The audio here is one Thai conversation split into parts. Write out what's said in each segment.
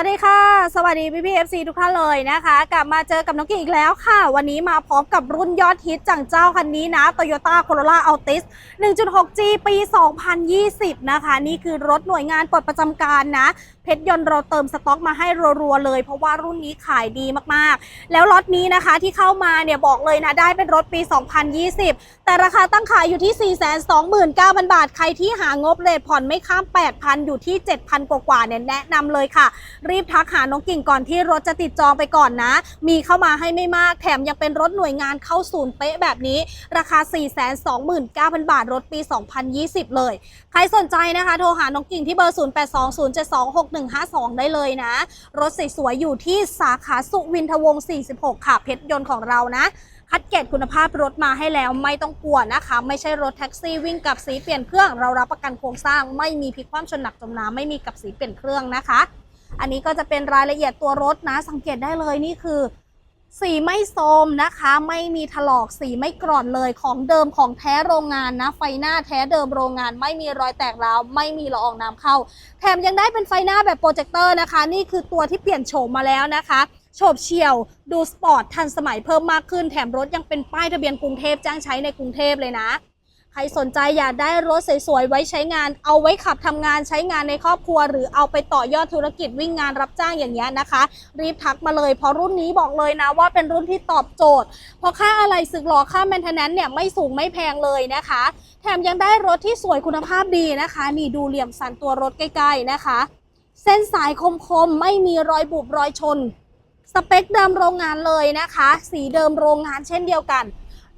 วัสดีค่ะ สวัสดีพี่พีเอฟซีทุกท่านเลยนะคะ กลับมาเจอกับน้องกิ่งอีกแล้วค่ะ วันนี้มาพร้อมกับรุ่นยอดฮิตจังเจ้าคันนี้นะ Toyota Corolla Altis 1.6G ปี 2020 นะคะ นี่คือรถหน่วยงานปลดประจำการนะ เพชรยนต์เราเติมสต็อกมาให้รัวๆเลย เพราะว่ารุ่นนี้ขายดีมากๆ แล้วรถนี้นะคะที่เข้ามาเนี่ยบอกเลยนะได้เป็นรถปี 2020 แต่ราคาตั้งขายอยู่ที่ 429,000 บาท ใครที่หางบเลทผ่อนไม่ข้าม 8,000 อยู่ที่ 7,000 กว่าๆเนี่ยแนะนำเลยค่ะ รีบทักหาน้องกิ่งก่อนที่รถจะติดจองไปก่อนนะ มีเข้ามาให้ไม่มากแถมยังเป็นรถหน่วยงานเข้าศูนย์เป๊ะแบบนี้ ราคา 429,000 บาทรถปี 2020 เลย ใครสนใจนะคะ โทรหาน้องกิ่งที่เบอร์ 0820726 152 ได้เลยนะ รถสวยๆอยู่ที่สาขาสุวินทวงศ์ 46 ค่ะ เพชรยนต์ของเรานะ คัดเกรดคุณภาพรถมาให้แล้วไม่ต้องกลัวนะคะ ไม่ใช่รถแท็กซี่วิ่งกับสีเปลี่ยนเครื่อง เรารับประกันโครงสร้าง ไม่มีพลิกคว่ำชนหนักจมน้ำไม่มีกับสีเปลี่ยนเครื่องนะคะ อันนี้ก็จะเป็นรายละเอียดตัวรถนะ สังเกตได้เลยนี่คือ สีไม่โทรมนะคะ ไม่มีถลอกสีไม่กร่อนเลยของเดิมของแท้โรงงานนะ ไฟหน้าแท้เดิมโรงงาน ไม่มีรอยแตกร้าวไม่มีละอองน้ำเข้า แถมยังได้เป็นไฟหน้าแบบโปรเจคเตอร์นะคะ นี่คือตัวที่เปลี่ยนโฉมมาแล้วนะคะโฉบเฉี่ยว ดูสปอร์ตทันสมัยเพิ่มมากขึ้น แถมรถยังเป็นป้ายทะเบียนกรุงเทพจ้างใช้ในกรุงเทพเลยนะ ใครสนใจอยากได้รถสวยๆไว้ใช้งาน เอาไว้ขับทำงานใช้งานในครอบครัว หรือเอาไปต่อยอดธุรกิจวิ่งงานรับจ้างอย่างเงี้ยนะคะ รีบทักมาเลย เพราะรุ่นนี้บอกเลยนะว่าเป็นรุ่นที่ตอบโจทย์ เพราะค่าอะไรสึกหรอค่าแมนเทนแนนเนี่ยไม่สูงไม่แพงเลยนะคะ แถมยังได้รถที่สวยคุณภาพดีนะคะ นี่ดูเหลี่ยมสันตัวรถใกล้ๆนะคะ เส้นสายคมๆไม่มีรอยบุบรอยชน สเปคเดิมโรงงานเลยนะคะ สีเดิมโรงงานเช่นเดียวกัน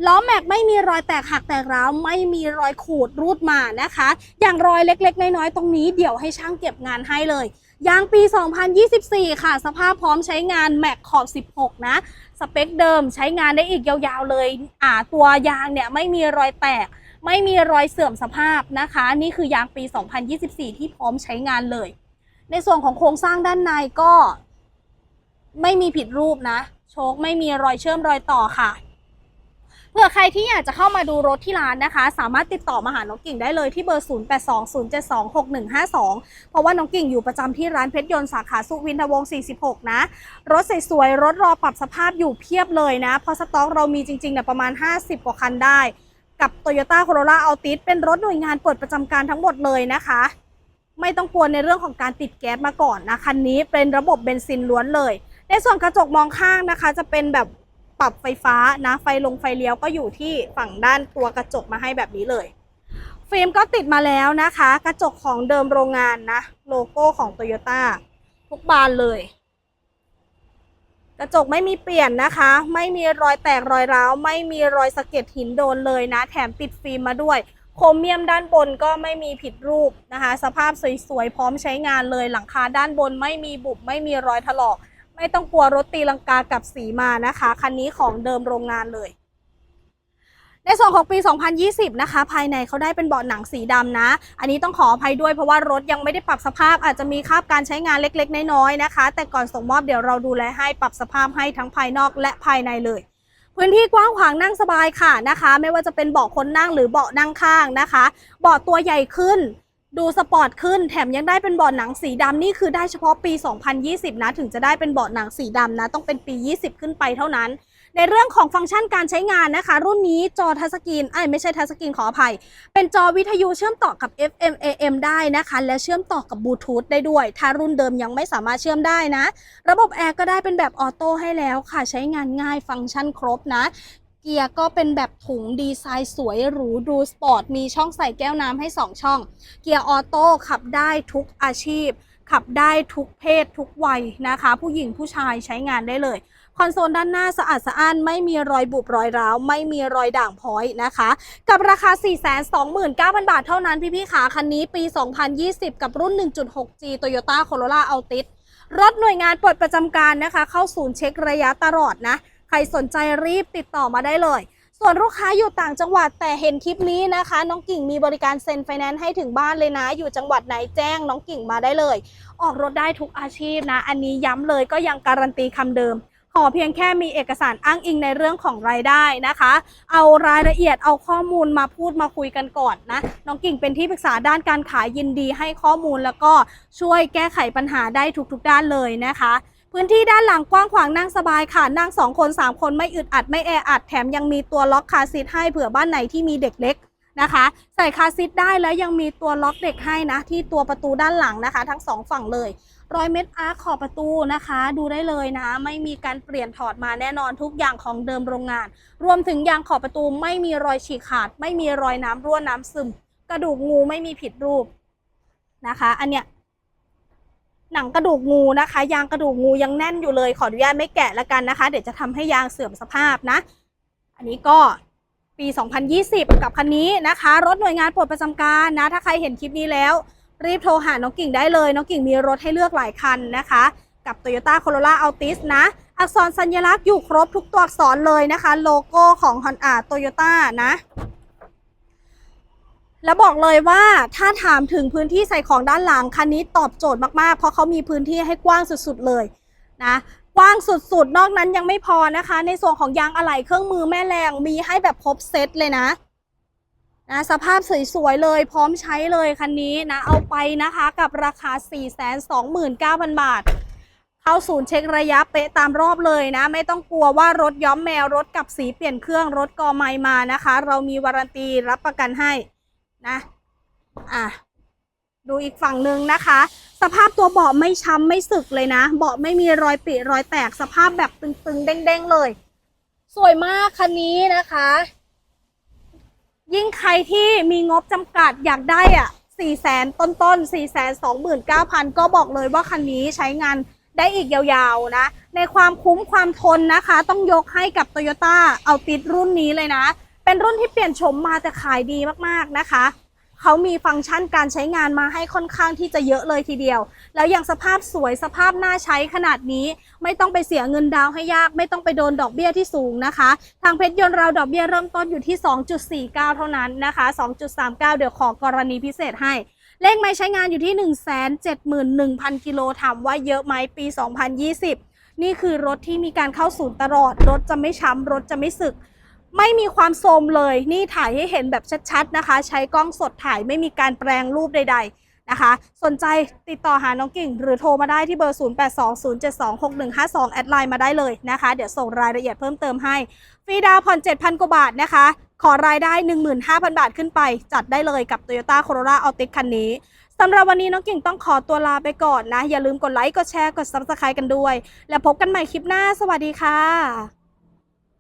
ล้อแม็กไม่มีรอยแตกหักแตกร้าวไม่มีรอยขูดรูดมานะคะ อย่างรอยเล็กๆ น้อยๆ ตรงนี้เดี๋ยวให้ช่างเก็บงานให้เลยยางปี 2024 ค่ะ สภาพพร้อมใช้งานแม็กขอบ 16 นะ สเปคเดิมใช้งานได้อีกยาวๆเลย อ่า ตัวยางเนี่ยไม่มีรอยแตก ไม่มีรอยเสื่อมสภาพนะคะ นี่คือยางปี 2024 ที่พร้อมใช้งานเลย ในส่วนของโครงสร้างด้านในก็ ไม่มีผิดรูปนะ โชคไม่มีรอยเชื่อมรอยต่อค่ะ เผื่อใครที่อยากจะเข้ามาดูรถที่ร้านนะคะ สามารถติดต่อมาหาน้องกิ่งได้เลยที่เบอร์ 0820726152 เพราะว่าน้องกิ่งอยู่ประจำที่ร้านเพชรยนต์สาขาสุวินทวงศ์46 นะ รถสวยๆรถรอปรับสภาพอยู่เพียบเลยนะ เพราะสต็อกเรามีจริงๆเนี่ยประมาณ 50 กว่าคันได้ กับ Toyota Corolla Altis เป็นรถหน่วยงานเปิดประจำการทั้งหมดเลยนะคะไม่ต้องกลัวในเรื่องของการติดแก๊สมาก่อนนะคันนี้เป็นระบบเบนซินล้วนเลย ในส่วนกระจกมองข้างนะคะ จะเป็นแบบ ปรับไฟฟ้านะไฟลงไฟเลี้ยวก็อยู่ที่ฝั่งด้านตัวกระจกมาให้แบบนี้เลย ฟิล์มก็ติดมาแล้วนะคะ กระจกของเดิมโรงงานนะ โลโก้ของ Toyota ทุกบานเลย กระจกไม่มีเปลี่ยนนะคะ ไม่มีรอยแตกรอยร้าว ไม่มีรอยสะเก็ดหินโดนเลยนะ แถมติดฟิล์มมาด้วยโครเมียมด้านบนก็ไม่มีผิดรูปนะคะ สภาพสวยๆ พร้อมใช้งานเลย หลังคาด้านบนไม่มีบุบไม่มีรอยถลอก ไม่ต้องกลัวรถตีลังกากับสีมานะคะ คันนี้ของเดิมโรงงานเลย ในส่วนของปี 2020 นะคะ ภายในเขาได้เป็นเบาะหนังสีดำนะ อันนี้ต้องขออภัยด้วยเพราะว่ารถยังไม่ได้ปรับสภาพ อาจจะมีคราบการใช้งานเล็กๆ น้อยๆนะคะ แต่ก่อนส่งมอบเดี๋ยวเราดูแลให้ปรับสภาพให้ทั้งภายนอกและภายในเลยพื้นที่กว้างขวางนั่งสบายค่ะนะคะ ไม่ว่าจะเป็นเบาะคนนั่งหรือเบาะนั่งข้างนะคะ เบาะตัวใหญ่ขึ้น ดูสปอร์ตขึ้นแถมยังได้เป็นเบาะหนังสีดำนี่คือได้เฉพาะปี 2020 นะถึงจะได้เป็นเบาะหนังสีดำนะ ต้องเป็นปี 20 ขึ้นไปเท่านั้น ในเรื่องของฟังก์ชันการใช้งานนะคะ รุ่นนี้จอทัชสกรีนไอ้ไม่ใช่ทัชสกรีนขออภัย เป็นจอวิทยุเชื่อมต่อกับ FM AM ได้นะคะ และเชื่อมต่อกับบลูทูธได้ด้วย ถ้ารุ่นเดิมยังไม่สามารถเชื่อมได้นะ ระบบแอร์ก็ได้เป็นแบบออโต้ให้แล้วค่ะใช้งานง่ายฟังก์ชันครบนะ เกียร์ก็เป็นแบบถุงดีไซน์สวยหรูดูสปอร์ต มีช่องใส่แก้วน้ำให้ 2 ช่อง เกียร์ออโต้ขับได้ทุกอาชีพ ขับได้ทุกเพศทุกวัยนะคะ ผู้หญิงผู้ชายใช้งานได้เลยคอนโซลด้านหน้าสะอาดสะอ้านไม่มีรอยบุบรอยร้าว ไม่มีรอยด่างพ้อยนะคะ กับราคา 429,000 บาทเท่านั้นพี่ๆขาคันนี้ปี 2020 กับรุ่น 1.6G Toyota Corolla Altis รถหน่วยงานเปิดประจำการนะคะ เข้าศูนย์เช็คระยะตลอดนะ ใครสนใจรีบติดต่อมาได้เลย ส่วนลูกค้าอยู่ต่างจังหวัดแต่เห็นคลิปนี้นะคะ น้องกิ่งมีบริการเซ็นไฟแนนซ์ให้ถึงบ้านเลยนะ อยู่จังหวัดไหนแจ้งน้องกิ่งมาได้เลย ออกรถได้ทุกอาชีพนะ อันนี้ย้ำเลยก็ยังการันตีคำเดิมขอเพียงแค่มีเอกสารอ้างอิงในเรื่องของรายได้นะคะ เอารายละเอียดเอาข้อมูลมาพูดมาคุยกันก่อนนะ น้องกิ่งเป็นที่ปรึกษาด้านการขายยินดีให้ข้อมูลแล้วก็ช่วยแก้ไขปัญหาได้ทุกๆด้านเลยนะคะ พื้นที่ด้านหลังกว้างขวางนั่งสบายค่ะ นั่ง 2 คน 3 คนไม่อึดอัดไม่แออัดแถมยังมีตัวล็อกคาซีทให้เผื่อบ้านไหนที่มีเด็กเล็กนะคะ ใส่คาซีทได้แล้วยังมีตัวล็อกเด็กให้นะ ที่ตัวประตูด้านหลังนะคะ ทั้งสองฝั่งเลยรอยเม็ดอาร์คขอบประตูนะคะ ดูได้เลยนะ ไม่มีการเปลี่ยนถอดมาแน่นอนทุกอย่างของเดิมโรงงาน รวมถึงยางขอบประตูไม่มีรอยฉีกขาด ไม่มีรอยน้ำรั่วน้ำซึม กระดูกงูไม่มีผิดรูปนะคะ อันเนี้ย หนังกระดูกงูนะคะ ยางกระดูกงูยังแน่นอยู่เลย ขออนุญาตไม่แกะละกันนะคะ เดี๋ยวจะทำให้ยางเสื่อมสภาพนะ อันนี้ก็ปี 2020 กับคันนี้นะคะ รถหน่วยงานปลดประจำการนะ ถ้าใครเห็นคลิปนี้แล้ว รีบโทรหาน้องกิ่งได้เลย น้องกิ่งมีรถให้เลือกหลายคันนะคะ กับ Toyota Corolla Altis นะ อักษรสัญลักษณ์อยู่ครบทุกตัวอักษรเลยนะคะ โลโก้ของ Honda Toyota นะ แล้วบอกเลยว่าถ้าถามถึงพื้นที่ใส่ของด้านหลังคันนี้ตอบโจทย์มากๆ เพราะเขามีพื้นที่ให้กว้างสุดๆเลยนะกว้างสุดๆ นอกนั้นยังไม่พอนะคะ ในส่วนของยางอะไหล่เครื่องมือแม่แรงมีให้แบบครบเซตเลยนะนะสภาพสวยๆเลยพร้อมใช้เลยคันนี้นะเอาไปนะคะกับราคา 429,000 บาท เข้าศูนย์เช็คระยะเป๊ะตามรอบเลยนะ ไม่ต้องกลัวว่ารถย้อมแมวรถกับสีเปลี่ยนเครื่องรถกอไมมานะคะ เรามีวารันตีรับประกันให้ นะ อะ ดูอีกฝั่งหนึ่งนะคะ สภาพตัวเบาะไม่ช้ำไม่สึกเลยนะ เบาะไม่มีรอยปิรอยแตก สภาพแบบตึงๆ เด้งๆ เลย สวยมากคันนี้นะคะ ยิ่งใครที่มีงบจำกัดอยากได้อะ4 0 0 0 0ต้นๆ4 2 9 0 0 0ก็บอกเลยว่าคันนี้ใช้งานได้อีกยาวๆนะ ในความคุ้มความทนนะคะ ต้องยกให้กับ Toyota เอาติดรุ่นนี้เลยนะ เป็นรุ่นที่เปลี่ยนโฉมมาแต่ขายดีมากๆนะคะ เขามีฟังก์ชันการใช้งานมาให้ค่อนข้างที่จะเยอะเลยทีเดียว แล้วอย่างสภาพสวยสภาพน่าใช้ขนาดนี้ ไม่ต้องไปเสียเงินดาวให้ยาก ไม่ต้องไปโดนดอกเบี้ยที่สูงนะคะ ทางเพชรยนต์เราดอกเบี้ยเริ่มต้นอยู่ที่ 2.49 เท่านั้นนะคะ 2.39 เดี๋ยวขอกรณีพิเศษให้เลขไม่ใช้งานอยู่ที่ 171,000 กิโลถามว่าเยอะไหมปี 2020 นี่คือรถที่มีการเข้าศูนย์ตลอด รถจะไม่ช้ำ รถจะไม่สึก ไม่มีความโทมเลย นี่ถ่ายให้เห็นแบบชัดๆนะคะ ใช้กล้องสดถ่ายไม่มีการแปลงรูปใด ๆนะคะ สนใจติดต่อหาน้องกิ่ง หรือโทรมาได้ที่เบอร์ 0820726152 แอดไลน์มาได้เลยนะคะ เดี๋ยวส่งรายละเอียดเพิ่มเติมให้ฟรีดาวผ่อน 7,000 กว่าบาทนะคะ ขอรายได้ 15,000 บาทขึ้นไป จัดได้เลยกับ Toyota Corolla Altis คันนี้สำหรับวันนี้น้องกิ่งต้องขอตัวลาไปก่อนนะ อย่าลืมกดไลค์ กดแชร์ กด Subscribe กันด้วย แล้วพบกันใหม่คลิปหน้า สวัสดีค่ะ